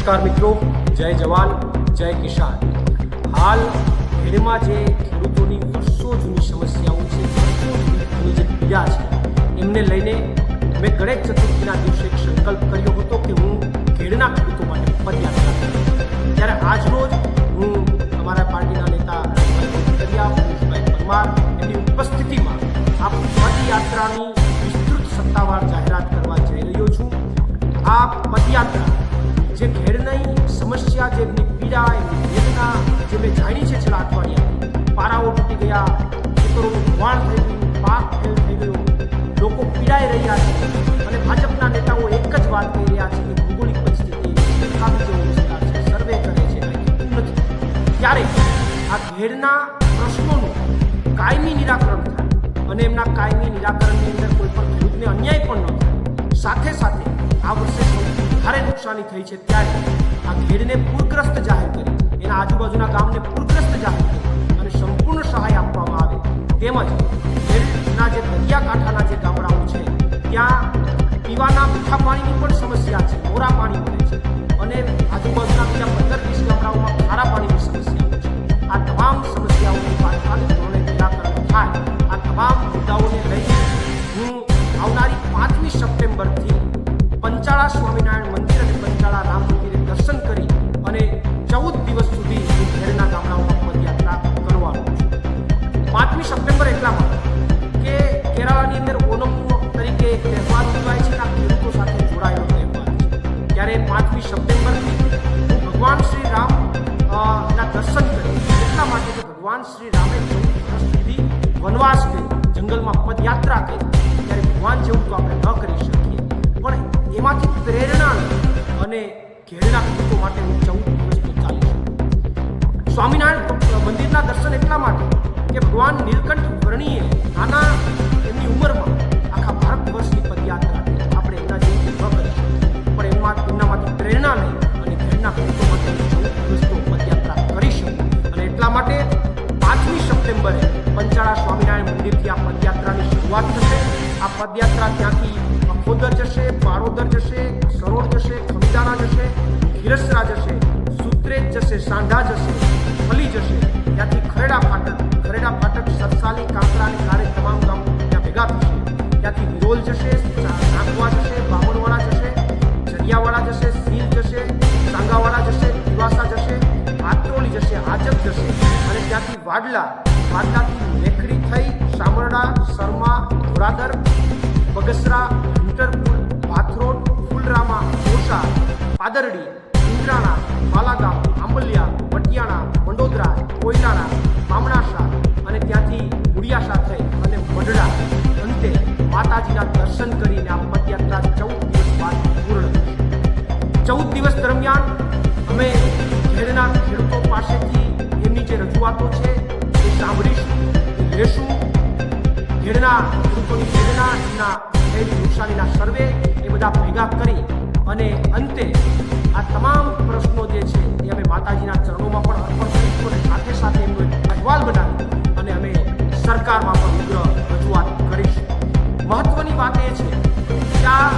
નમસ્કાર મિત્રો, જય જવાન, જય કિસાન. હાલ ખેડમાં જે ખેડૂતોની વર્ષો જૂની સમસ્યાઓ છે, વર્ષો જે પીડા છે, એમને લઈને મેં ગણેશ ચતુર્થીના દિવસે એક સંકલ્પ કર્યો હતો કે હું ખેડના ખેડૂતો માટે પદયાત્રા કરીશ ત્યારે આજરોજ હું અમારા પાર્ટીના નેતા કોટકરિયા પરેશભાઈ પરમાર એની ઉપસ્થિતિમાં આ પદયાત્રાની વિસ્તૃત સત્તાવાર જાહેરાત કરવા જઈ રહ્યો છું. આ પદયાત્રા જે ઘેરની સમસ્યા, જે એમની પીડા, એમની વેદના, જે મેં જાણી છે છેલ્લા અઠવાડિયા. પારાઓ તૂટી ગયા, ખેતરોનું ધોવાણ થઈ ગયું, પાક ફેલ થઈ ગયો. લોકો પીડાઈ રહ્યા છે. અને ભાજપના નેતાઓ એક જ વાત કહી રહ્યા છે કે ભૌગોલિક પરિસ્થિતિ બેકાબી જેવો વિસ્તાર છે. સર્વે કરે છે નથી. ત્યારે આ ઘેરના પ્રશ્નોનું કાયમી નિરાકરણ થાય અને એમના કાયમી નિરાકરણની અંદર કોઈ પણ ખેડૂતને અન્યાય પણ ન થાય. સાથે સાથે આ વર્ષે નુકસાની થઈ છે ત્યારે આ ઘેડને પૂરગ્રસ્ત જાહેર કરી, એના આજુબાજુના ગામને પૂરગ્રસ્ત જાહેર કરી અને સંપૂર્ણ સહાય આપવામાં આવે. તેમજ ઘેડના જે દરિયાકાંઠાના જે ગામડાઓ છે, ત્યાં પીવાના મીઠા પાણીની પણ સમસ્યા છે, મોરા પાણી મળે છે અને આજુબાજુના બીજા પંદર વીસ ગામડાઓમાં ખારા પાણીની સમસ્યા છે. આ તમામ સમસ્યાઓની તાત્કાલિક ધોરણે નિરાકરણ થાય. આ તમામ મુદ્દાઓને લઈને હું આવનારી પાંચમી સપ્ટેમ્બરથી પંચાળા સ્વામિનારાયણ મંદિર અને પંચાળા રામ મંદિરે દર્શન કરી અને ચૌદ દિવસ સુધી ઘેરના ગામડાઓમાં પદયાત્રા કરવાનો છું. પાંચમી સપ્ટેમ્બર એટલા માટે કે કેરાલાની અંદર ઓનમ તરીકે એક તહેવાર ઉજવાય છે આ ખેડૂતો સાથે જોડાયેલો તહેવાર ત્યારે પાંચમી સપ્ટેમ્બરથી ભગવાન શ્રી રામ ના દર્શન કરી એટલા માટે કે ભગવાન શ્રી રામે સુધી વનવાસ કર્યો જંગલમાં પદયાત્રા કરી. ત્યારે ભગવાન જેવું તો આપણે ન કરી શકીએ. પણ એમાંથી પ્રેરણા અને ઘેરના ખેડૂતો માટે હું ચૌદ દિવસથી ચાલી શકું સ્વામિનારાયણ મંદિરના દર્શન એટલા માટે કે ભગવાન નીલકંઠ વર્ણીએ નાના એમની ઉંમરમાં આખા ભારત વર્ષની પદયાત્રા. આપણે એમના જેવી ન કરી પણ એમાં એમનામાંથી પ્રેરણા લઈ અને ઘેરના ખેડૂતો માટે ચૌદ દિવસનો પદયાત્રા કરી શકું. અને એટલા માટે પાંચમી સપ્ટેમ્બરે પંચાળા સ્વામિનારાયણ મંદિરથી આ પદયાત્રાની શરૂઆત થશે. આ પદયાત્રા ત્યાંથી અખોદર જશે, પારોદર જશે સરોડ જશે ખમીદાણા જશે, ખીરસરા જશે, સુત્રેજ જશે સાંઢા જશે ફલી જશે. ત્યાંથી ખરેડા ફાટક ખરેડા ફાટક, સરસાલી કાંકરા અને કારે તમામ ગામો ત્યાં ભેગા થશે. ત્યાંથી વિરોલ જશે નાગવા જશે, બામણવાડા જશે જરિયાવાડા જશે, સીલ જશે, સાંગાવાડા જશે, દિવાસા જશે આત્રોલી જશે આજબ જશે. અને ત્યાંથી વાડલા, વાડલાથી લેખડી થઈ શામરડા શર્મા ઘોડાદર બગસરા વિંટરપુર ભાથરોડ ફૂલરામા ઓસા પાદરડી, ઇન્દ્રાણા બાલાગામ આંબલિયા મટિયાણા વડોદરા કોયલાણા મામણાસા અને ત્યાંથી મુડિયાશા થઈ અને વડડા. અંતે માતાજીના દર્શન કરીને આ પદયાત્રા ચૌદ દિવસ બાદ પૂર્ણ થશે. ચૌદ દિવસ દરમિયાન અમે ઘેરના ખેડૂતો પાસેથી એમની જે રજૂઆતો છે એ સાંભળીશું લેશું. ઘેરના ખેડૂતોની એમના થયેલી નુકસાનીના સર્વે એ બધા ભેગા કરી અને અંતે આ તમામ પ્રશ્નો જે છે એ અમે માતાજીના ચરણોમાં પણ અર્પણ કરીશું અને સાથે સાથે એમનો એક અહેવાલ બનાવી અને અમે સરકારમાં પણ ઉગ્ર રજૂઆત કરીશું. મહત્વની વાત એ છે કે આ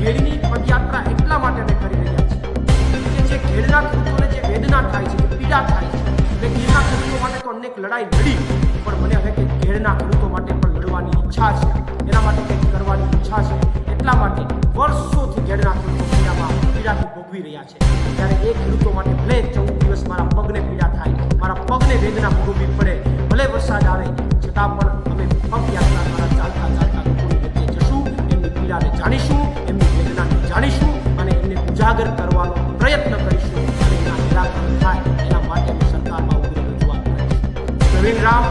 ઘેડની પદયાત્રા એટલા માટે અમે કરી રહ્યા છીએ કે જે ઘેડના ખેડૂતોને જે વેદના થાય છે, પીડા થાય છે મેં ઘેડના ખેડૂતો માટે તો અનેક લડાઈ લડી, પણ મને હવે કે ઘેડના ખેડૂતો માટે ઈચ્છા છે. એના માટે કંઈક કરવાની ઈચ્છા છે. એટલા માટે વર્ષોથી ઘેડના ખેડૂતો પીડામાં પીડાથી ભોગવી રહ્યા છે. ત્યારે એ ખેડૂતો માટે ભલે ચૌદ દિવસ મારા પગને પીડા થાય, મારા પગને વેદના ભોગવવી પડે, ભલે વરસાદ આવે, છતાં પણ અમે પગયાત્રા દ્વારા ચાલતા ચાલતા લોકોની જશું, એમની પીડાને જાણીશું, એમની વેદનાને જાણીશું અને એમને ઉજાગર કરવાનો પ્રયત્ન કરીશું અને એના નિરાકરણ થાય. એના માટે સરકારમાં ઉગ્ર રજૂઆત કરીશું. પ્રવીણ રામ